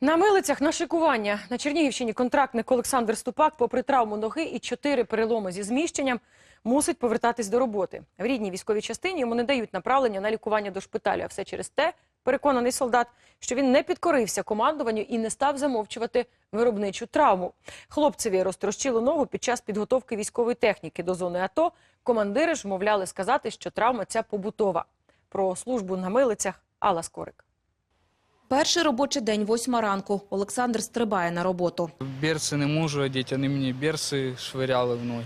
На милицях на шикування на Чернігівщині контрактник Олександр Ступак, попри травму ноги і чотири переломи зі зміщенням, мусить повертатись до роботи. В рідній військовій частині йому не дають направлення на лікування до шпиталю. А все через те, переконаний солдат, що він не підкорився командуванню і не став замовчувати виробничу травму. Хлопцеві розтрощило ногу під час підготовки військової техніки до зони АТО. Командири ж вмовляли сказати, що травма ця побутова. Про службу на милицях Алла Скорик. Перший робочий день, восьма ранку. Олександр стрибає на роботу. Берці не можу одіти, вони мені берці швиряли в ноги.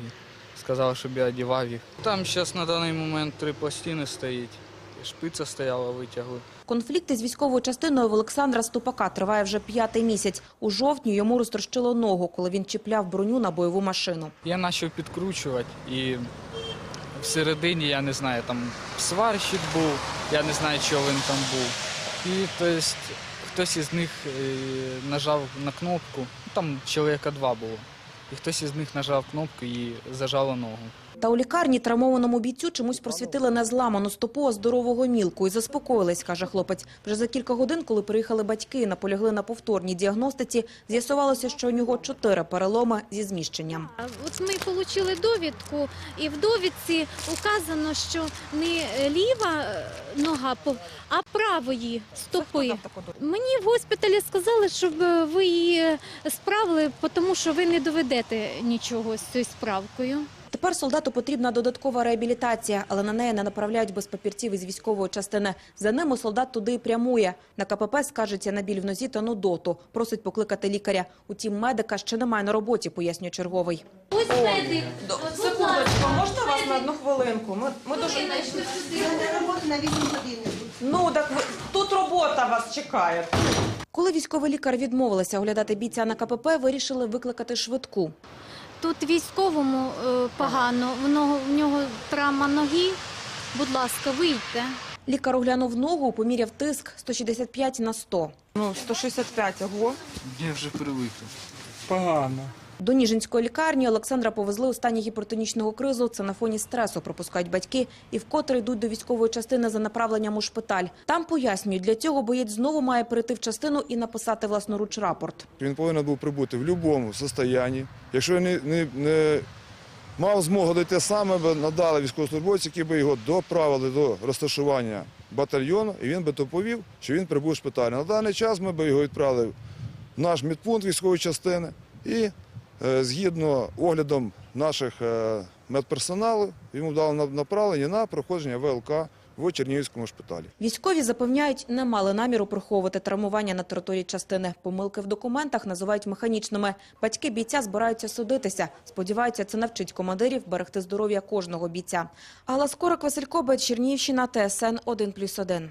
Сказали, щоб я одягав їх. Там зараз на даний момент три пластини стоїть. Шпиця стояла, витягли. Конфлікт із військовою частиною в Олександра Ступака триває вже п'ятий місяць. У жовтні йому розтрощило ногу, коли він чіпляв броню на бойову машину. Я почав підкручувати і всередині, я не знаю, там сварщик був, я не знаю, чого він там був. І тобто, хтось із них е, нажав на кнопку, там чоловіка два було. І хтось із них нажав кнопку і зажало ногу. Та у лікарні травмованому бійцю чомусь просвітили не зламану стопу, а здорового мілку. І заспокоїлись, каже хлопець. Вже за кілька годин, коли приїхали батьки і наполягли на повторній діагностиці, з'ясувалося, що у нього чотири переломи зі зміщенням. От ми отримали довідку, і в довідці указано, що не ліва е, нога, а правої стопи. Мені в госпіталі сказали, щоб ви її справили, тому що ви не доведете нічого з цією справкою. Тепер солдату потрібна додаткова реабілітація, але на неї не направляють без папірців із військової частини. За ними солдат туди і прямує. На КПП скаржиться на біль в нозі та нудоту. Просить покликати лікаря. Утім, медика ще немає на роботі, пояснює черговий. Ось медик. Секундочку, можна вас на одну хвилинку? Ми, ми дуже... Ну, так ви... тут робота вас чекає. Коли військовий лікар відмовилася оглядати бійця на КПП, вирішили викликати швидку. Тут військовому е, погано, в нього, в нього травма ноги. Будь ласка, вийдьте. Лікар оглянув ногу, поміряв тиск 165 на 100. Ну, 165, ого. Я вже привикла. Погано. До Ніжинської лікарні Олександра повезли у стані гіпертонічного кризу. Це на фоні стресу пропускають батьки і вкотре йдуть до військової частини за направленням у шпиталь. Там пояснюють, для цього боєць знову має перейти в частину і написати власноруч рапорт. Він повинен був прибути в будь-якому стані. Якщо не, не, не мав змогу дойти саме, би надали військовослужбовці, які би його доправили до розташування батальйону, і він би доповів, що він прибув в шпиталь. На даний час ми би його відправили в наш медпункт військової частини і згідно оглядом наших е, медперсоналу йому дали на- направлення на проходження ВЛК в Чернігівському шпиталі. Військові запевняють, не мали наміру приховувати травмування на території частини. Помилки в документах називають механічними. Батьки бійця збираються судитися. Сподіваються, це навчить командирів берегти здоров'я кожного бійця. Алла Скорик, Василь Кобець, Чернігівщина, ТСН 1+,1.